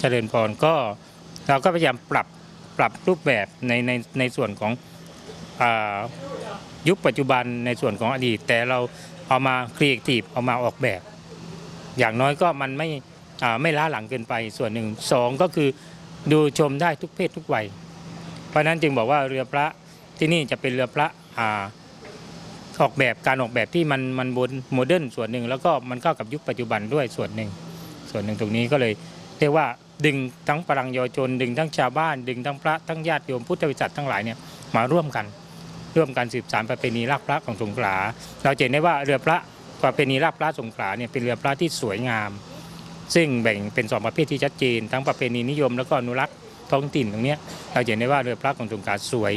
เจริญพรก็เราก็พยายามปรับปรับรูปแบบในในในส่วนของอยุคปัจจุบันในส่วนของอดีต แต่เราเอามาครีเอทีฟเอามาออกแบบ อย่างน้อยก็มันไม่ไม่ล้าหลังเกินไปส่วนหนึ่งสองก็คือดูชมได้ทุกเพศทุกวัย เพราะนั้นจึงบอกว่าเรือพระที่นี่จะเป็นเรือพระอออกแบบการออกแบบที่มันมันบนโมเดิร์นส่วนหนึ่งแล้วก็มันเข้ากับยุคปัจจุบันด้วยส่วนหนึ่งส่วนหนึ่งตรงนี้ก็เลย เรียกว่าดึงทั้งปรังเยาวชนดึงทั้งชาวบ้าน ดึงทั้งพระทั้งญาติโยมพุทธบริษัททั้งหลายเนี่ยมาร่วมกัน ร่วมกันสืบสานประเพณีลากพระของสงขลาเราเห็นได้ว่าเรือพระประเพณีลากพระสงขลาเนี่ยเป็นเรือพระที่สวยงาม ซึ่งแบ่งเป็นสองประเภทที่ชัดเจน ทั้งประเพณีนิยมแล้วก็อนุรักษ์ท้องถิ่นตรงนี้เราเห็นได้ว่าเรือพระของสงขลาสวย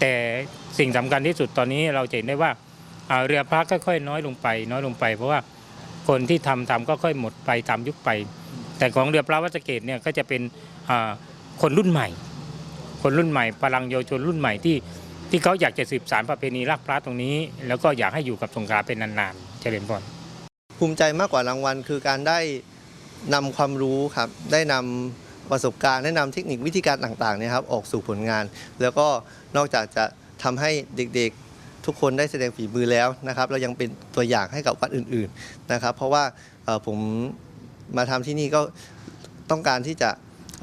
แต่สิ่งสำคัญที่สุดตอนนี้เราเห็นได้ว่าเรือพระค่อยๆน้อยลงไป น้อยลงไป เพราะว่าคนที่ทำทำก็ค่อยหมดไปตามยุคไป แต่ของเรือพระวัดสเกตเนี่ยก็จะเป็นคนรุ่นใหม่ คนรุ่นใหม่พลังเยาวชนรุ่นใหม่ที่ที่เขาอยากจะสืบสานประเพณีรักพระตรงนี้ แล้วก็อยากให้อยู่กับสงขลาเป็นนานๆเจริญพรภูมิใจมากกว่ารางวัล คือการได้นำความรู้ครับได้นำประสบการณ์ได้นำเทคนิควิธีการต่างๆเนี่ยครับออกสู่ผลงาน แล้วก็นอกจากจะทำให้เด็กๆทุกคนได้แสดงฝีมือแล้วนะครับเรายังเป็นตัวอย่างให้กับวัดอื่นๆนะครับ เพราะว่าผม มาทำที่นี่ก็ต้องการที่จะ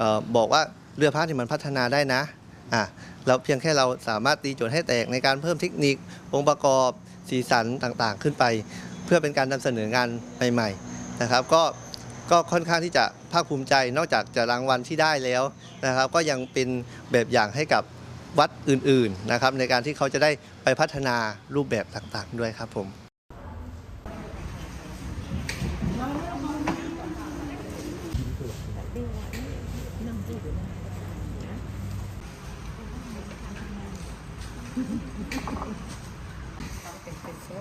ออบอกว่าเรือพระที่มันพัฒนาได้นะอะเราเพียงแค่เราสามารถตีโจทย์ให้แตกในการเพิ่มเทคนิคองค์ประกอบสีสันต่างๆ ขึ้นไป เพื่อเป็นการนำเสนองานใหม่ๆนะครับก็ก็ค่อนข้างที่จะภาคภูมิใจ นอกจากจะรางวัลที่ได้แล้วนะครับ ก็ยังเป็นแบบอย่างให้กับวัดอื่นๆนะครับในการที่เขาจะได้ไปพัฒนารูปแบบต่างๆด้วยครับผม เป็นเป็นโซ่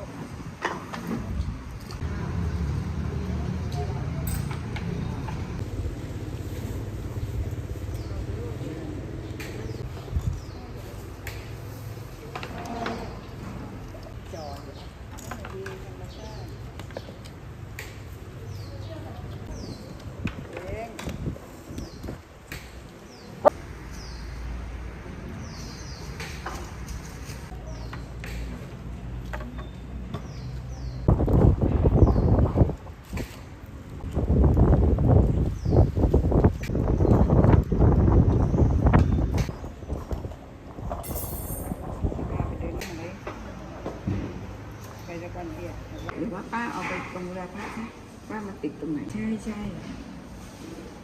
หรือว่าป้าเอาไปตรงเรือพระคะป้ามาติดตรงไหน ใช่ใช่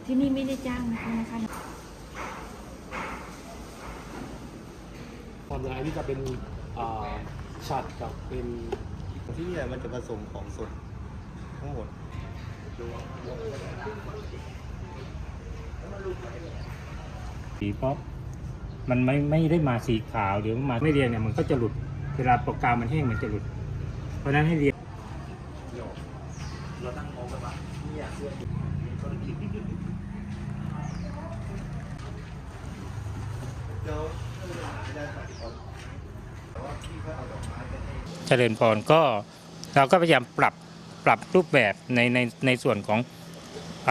ที่นี่ไม่ได้จ้างนะคะนะคะความร้ายนี่จะเป็นอ่าฉัดกับเป็นที่นี่มันจะผสมของสดทั้งหมดสีเพราะมันไม่ไม่ได้มาสีขาวเดี๋ยวมาไม่เรียนเนี่ยมันก็จะหลุดเวลาปากกามันแห้งมันจะหลุด เพราะฉะนั้นให้เรียน เจริญพรก็เราก็พยายามปรับปรับรูปแบบในในในส่วนของอ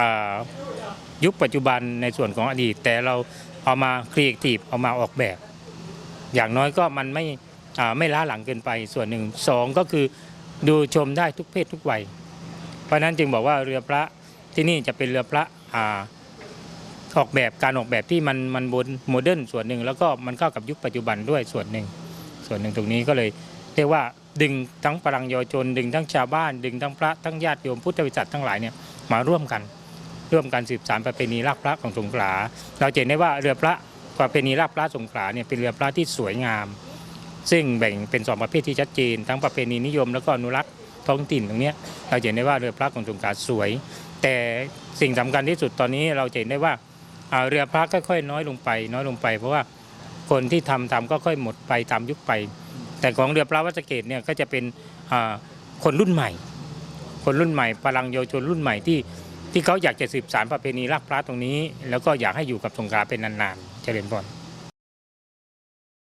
ยุคปัจจุบันในส่วนของอดีต แต่เราเอามาครีเอทีฟเอามาออกแบบ อย่างน้อยก็มันไม่ไม่ล้าหลังเกินไปส่วนหนึ่งสองก็คือดูชมได้ทุกเพศทุกวัย เพราะนั้นจึงบอกว่าเรือพระที่นี่จะเป็นเรือพระอ่าออกแบบการออกแบบที่มันมันบนโมเดิร์นส่วนหนึ่ง แล้วก็มันเข้ากับยุคปัจจุบันด้วยส่วนหนึ่ง ส่วนหนึ่งตรงนี้ก็เลยเรียกว่าดึงทั้งปรังเยาวชนดึงทั้งชาวบ้าน ดึงทั้งพระทั้งญาติโยมพุทธบริษัททั้งหลายเนี่ยมาร่วมกัน ร่วมกันสืบสานประเพณีลากพระของสงขลาเราเห็นได้ว่าเรือพระประเพณีลากพระสงขลาเนี่ยเป็นเรือพระที่สวยงาม ซึ่งแบ่งเป็นสองประเภทที่ชัดเจน ทั้งประเพณีนิยมแล้วก็อนุรักษ์ ท้องถิ่นตรงนี้เราเห็นได้ว่าเรือพระของสงขลาสวย แต่สิ่งสำคัญที่สุดตอนนี้เราเห็นได้ว่าเรือพระค่อยๆน้อยลงไป น้อยลงไป เพราะว่าคนที่ทำทำก็ค่อยหมดไปตามยุคไป แต่ของเรือพระวัดสะเกตเนี่ยก็จะเป็นคนรุ่นใหม่ คนรุ่นใหม่พลังเยาวชนรุ่นใหม่ที่ที่เขาอยากจะสืบสานประเพณีรักพระตรงนี้ แล้วก็อยากให้อยู่กับสงขลาเป็นนานๆเจริญพร